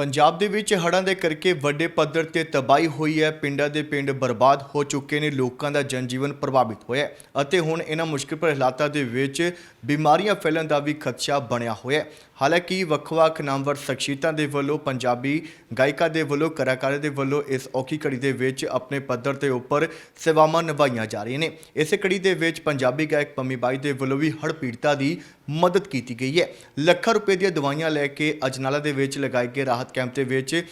ਪੰਜਾਬ ਦੇ ਵਿੱਚ ਹੜ੍ਹਾਂ ਦੇ ਕਰਕੇ ਵੱਡੇ ਪੱਧਰ ਤੇ ਤਬਾਹੀ ਹੋਈ ਹੈ। ਪਿੰਡਾਂ ਦੇ ਪਿੰਡ ਬਰਬਾਦ ਹੋ ਚੁੱਕੇ ਨੇ, ਲੋਕਾਂ ਦਾ ਜਨਜੀਵਨ ਪ੍ਰਭਾਵਿਤ ਹੋਇਆ ਅਤੇ ਹੁਣ ਇਹਨਾਂ ਮੁਸ਼ਕਿਲ ਹਾਲਾਤਾਂ ਦੇ ਵਿੱਚ ਬਿਮਾਰੀਆਂ ਫੈਲਣ ਦਾ ਵੀ ਖਦਸ਼ਾ ਬਣਿਆ ਹੋਇਆ ਹਾਲਾਂਕਿ ਵੱਖ-ਵੱਖ ਨਾਮਵਰ ਸ਼ਖਸੀਅਤਾਂ ਦੇ ਵੱਲੋਂ ਪੰਜਾਬੀ ਗਾਇਕਾਂ ਦੇ ਵੱਲੋਂ, ਕਲਾਕਾਰਾਂ ਦੇ ਵੱਲੋਂ ਇਸ ਔਖੀ ਘੜੀ ਦੇ ਵਿੱਚ ਆਪਣੇ ਪੱਧਰ ਦੇ ਉੱਪਰ ਸੇਵਾਵਾਂ ਨਿਭਾਈਆਂ ਜਾ ਰਹੀਆਂ ਨੇ। ਇਸੇ ਕੜੀ ਦੇ ਵਿੱਚ ਪੰਜਾਬੀ ਗਾਇਕ ਪੰਮੀ ਬਾਈ ਦੇ ਵੱਲੋਂ ਵੀ ਹੜ੍ਹ ਪੀੜਤਾਂ ਦੀ ਮਦਦ ਕੀਤੀ ਗਈ ਹੈ। ਲੱਖਾਂ ਰੁਪਏ ਦੀਆਂ ਦਵਾਈਆਂ ਲੈ ਕੇ ਅਜਨਾਲਾ ਦੇ ਵਿੱਚ ਲਗਾਏ ਗਏ ਰਾਹਤ ਕੈਂਪ ਦੇ ਵਿੱਚ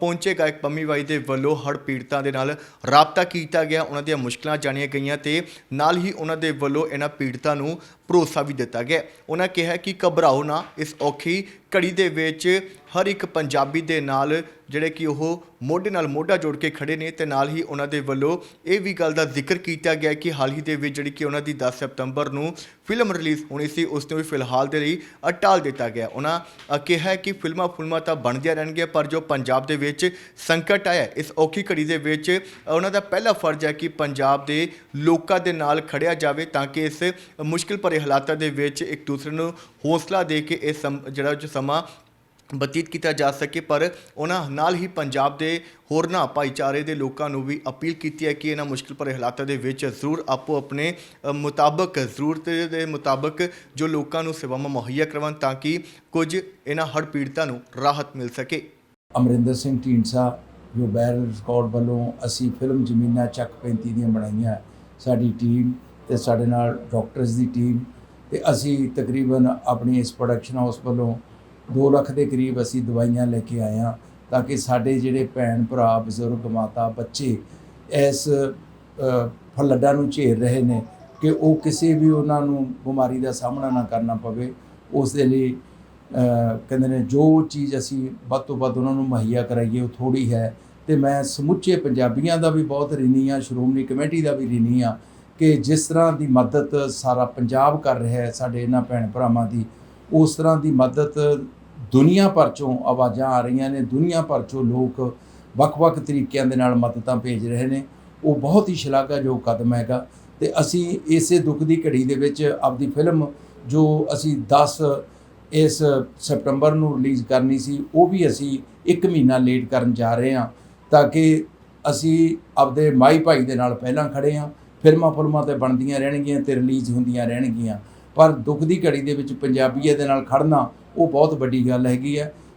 ਪਹੁੰਚੇ ਗਾਇਕ ਪੰਮੀ ਬਾਈ ਦੇ ਵੱਲੋਂ ਹੜ੍ਹ ਪੀੜਤਾਂ ਦੇ ਨਾਲ ਰਾਬਤਾ ਕੀਤਾ ਗਿਆ। ਉਹਨਾਂ ਦੀਆਂ ਮੁਸ਼ਕਲਾਂ ਜਾਣੀਆਂ ਗਈਆਂ ਤੇ ਨਾਲ ਹੀ ਉਹਨਾਂ ਦੇ ਵੱਲੋਂ ਇਹਨਾਂ ਪੀੜਤਾਂ ਨੂੰ ਭਰੋਸਾ ਵੀ ਦਿੱਤਾ ਗਿਆ। ਉਹਨਾਂ ਕਿਹਾ ਕਿ ਘਬਰਾਓ ਨਾ, ਇਸ ਔਖੀ key ਘੜੀ ਦੇ ਵਿੱਚ ਹਰ ਇੱਕ ਪੰਜਾਬੀ ਦੇ ਨਾਲ ਜਿਹੜੇ ਕਿ ਉਹ ਮੋਢੇ ਨਾਲ ਮੋਢਾ ਜੋੜ ਕੇ ਖੜੇ ਨੇ ਤੇ ਨਾਲ ਹੀ ਉਹਨਾਂ ਦੇ ਵੱਲੋਂ ਇਹ ਵੀ ਗੱਲ ਦਾ ਜ਼ਿਕਰ ਕੀਤਾ ਗਿਆ ਕਿ ਹਾਲ ਹੀ ਦੇ ਵਿੱਚ ਜਿਹੜੀ ਕਿ ਉਹਨਾਂ ਦੀ 10 ਸਤੰਬਰ ਨੂੰ ਫਿਲਮ ਰਿਲੀਜ਼ ਹੋਣੀ ਸੀ, ਉਸ ਨੂੰ ਵੀ ਫਿਲਹਾਲ ਦੇ ਲਈ ਅਟਾਲ ਦਿੱਤਾ ਗਿਆ। ਉਹਨਾਂ ਕਿਹਾ ਕਿ ਫਿਲਮਾਂ ਫੁਲਮਾਂ ਤਾਂ ਬਣਦੀਆਂ ਰਹਿਣਗੀਆਂ, ਪਰ ਜੋ ਪੰਜਾਬ ਦੇ ਵਿੱਚ ਸੰਕਟ ਆਇਆ, ਇਸ ਔਖੀ ਘੜੀ ਦੇ ਵਿੱਚ ਉਹਨਾਂ ਦਾ ਪਹਿਲਾ ਫਰਜ਼ ਹੈ ਕਿ ਪੰਜਾਬ ਦੇ ਲੋਕਾਂ ਦੇ ਨਾਲ ਖੜਿਆ ਜਾਵੇ ਤਾਂ ਕਿ ਇਸ ਮੁਸ਼ਕਿਲ ਭਰੇ ਹਾਲਾਤਾਂ ਦੇ ਵਿੱਚ ਇੱਕ ਦੂਸਰੇ ਨੂੰ ਹੌਸਲਾ ਦੇ ਕੇ ਇਹ ਸਮ- ਜਿਹੜਾ ਜੋ ਸਮਾਂ ਬਤੀਤ ਕੀਤਾ ਜਾ ਸਕੇ, ਪਰ ਉਹਨਾਂ ਨਾਲ ਹੀ ਪੰਜਾਬ ਦੇ ਹੋਰਨਾਂ ਭਾਈਚਾਰੇ ਦੇ ਲੋਕਾਂ ਨੂੰ ਵੀ ਅਪੀਲ ਕੀਤੀ ਹੈ ਕਿ ਇਹਨਾਂ ਮੁਸ਼ਕਿਲ ਭਰੇ ਹਾਲਾਤਾਂ ਦੇ ਵਿੱਚ ਜ਼ਰੂਰ ਆਪੋ ਆਪਣੇ ਮੁਤਾਬਕ, ਜ਼ਰੂਰਤ ਦੇ ਮੁਤਾਬਕ ਜੋ ਲੋਕਾਂ ਨੂੰ ਸੇਵਾਵਾਂ ਮੁਹੱਈਆ ਕਰਵਾਉਣ ਤਾਂ ਕਿ ਕੁਝ ਇਹਨਾਂ ਹੜ੍ਹ ਪੀੜਤਾਂ ਨੂੰ ਰਾਹਤ ਮਿਲ ਸਕੇ। ਅਮਰਿੰਦਰ ਸਿੰਘ ਢੀਂਡਸਾ, ਜੋ ਬੈਰਲ ਰਿਕਾਰਡ ਵੱਲੋਂ ਅਸੀਂ ਫਿਲਮ ਜ਼ਮੀਨਾਂ ਚੱਕ 35 ਦੀਆਂ ਬਣਾਈਆਂ, ਸਾਡੀ ਟੀਮ ਤੇ ਸਾਡੇ ਨਾਲ ਡਾਕਟਰਸ ਦੀ ਟੀਮ ਤੇ ਅਸੀਂ ਤਕਰੀਬਨ ਆਪਣੀ ਇਸ ਪ੍ਰੋਡਕਸ਼ਨ ਹਾਊਸ ਵੱਲੋਂ 2 ਲੱਖ ਦੇ ਕਰੀਬ ਅਸੀਂ ਦਵਾਈਆਂ ਲੈ ਕੇ ਆਏ ਹਾਂ ਤਾਂ ਕਿ ਸਾਡੇ ਜਿਹੜੇ ਭੈਣ ਭਰਾ, ਬਜ਼ੁਰਗ, ਮਾਤਾ, ਬੱਚੇ ਇਸ ਫਲੱਡਾਂ ਨੂੰ ਝੇਲ ਰਹੇ ਨੇ ਕਿ ਉਹ ਕਿਸੇ ਵੀ ਉਹਨਾਂ ਨੂੰ ਬਿਮਾਰੀ ਦਾ ਸਾਹਮਣਾ ਨਾ ਕਰਨਾ ਪਵੇ। ਉਸ ਦੇ ਲਈ ਕਹਿੰਦੇ ਨੇ ਜੋ ਚੀਜ਼ ਅਸੀਂ ਵੱਧ ਤੋਂ ਵੱਧ ਉਹਨਾਂ ਨੂੰ ਮੁਹੱਈਆ ਕਰਾਈਏ, ਉਹ ਥੋੜੀ ਹੈ। ਤੇ ਮੈਂ ਸਮੁੱਚੇ ਪੰਜਾਬੀਆਂ ਦਾ ਵੀ ਬਹੁਤ ਰਿਣੀ ਹਾਂ, ਸ਼੍ਰੋਮਣੀ ਕਮੇਟੀ ਦਾ ਵੀ ਰਿਣੀ ਹਾਂ ਕਿ ਜਿਸ ਤਰ੍ਹਾਂ ਦੀ ਮਦਦ ਸਾਰਾ ਪੰਜਾਬ ਕਰ ਰਿਹਾ ਹੈ, ਸਾਡੇ ਇਹਨਾਂ ਭੈਣ ਭਰਾਵਾਂ ਦੀ ਉਸ ਤਰ੍ਹਾਂ ਦੀ ਮਦਦ ਦੁਨੀਆ ਭਰ ਚੋਂ ਆਵਾਜ਼ਾਂ ਆ ਰਹੀਆਂ ਨੇ, ਦੁਨੀਆ ਭਰ ਚੋਂ ਲੋਕ ਵੱਖ-ਵੱਖ ਤਰੀਕਿਆਂ ਦੇ ਨਾਲ ਮਦਦਾਂ ਭੇਜ ਰਹੇ ਨੇ। ਉਹ ਬਹੁਤ ਹੀ ਸ਼ਲਾਘਾਯੋਗ ਕਦਮ ਹੈਗਾ ਤੇ ਅਸੀਂ ਇਸੇ ਦੁੱਖ ਦੀ ਘੜੀ ਦੇ ਵਿੱਚ ਆਪਦੀ ਫਿਲਮ ਜੋ ਅਸੀਂ 10 ਇਸ ਸਪਟੰਬਰ ਨੂੰ ਰਿਲੀਜ਼ ਕਰਨੀ ਸੀ, ਉਹ ਵੀ ਅਸੀਂ 1 ਮਹੀਨਾ ਲੇਟ ਕਰਨ ਜਾ ਰਹੇ ਹਾਂ ਤਾਂ ਕਿ ਅਸੀਂ ਆਪਦੇ ਮਾਈ ਭਾਈ ਦੇ ਨਾਲ ਪਹਿਲਾਂ ਖੜੇ ਹਾਂ ਫਿਲਮਾਂ ਫੁਲਮਾਂ ਤੇ ਬਣਦੀਆਂ ਰਹਿਣਗੀਆਂ ਤੇ ਰਿਲੀਜ਼ ਹੁੰਦੀਆਂ ਰਹਿਣਗੀਆਂ। ਪਰ ਦੁੱਖ ਦੀ ਘੜੀ ਦੇ ਵਿੱਚ ਪੰਜਾਬੀਏ ਦੇ ਨਾਲ ਖੜਨਾ ਉਹ ਬਹੁਤ ਵੱਡੀ ਗੱਲ ਹੈਗੀ ਹੈ।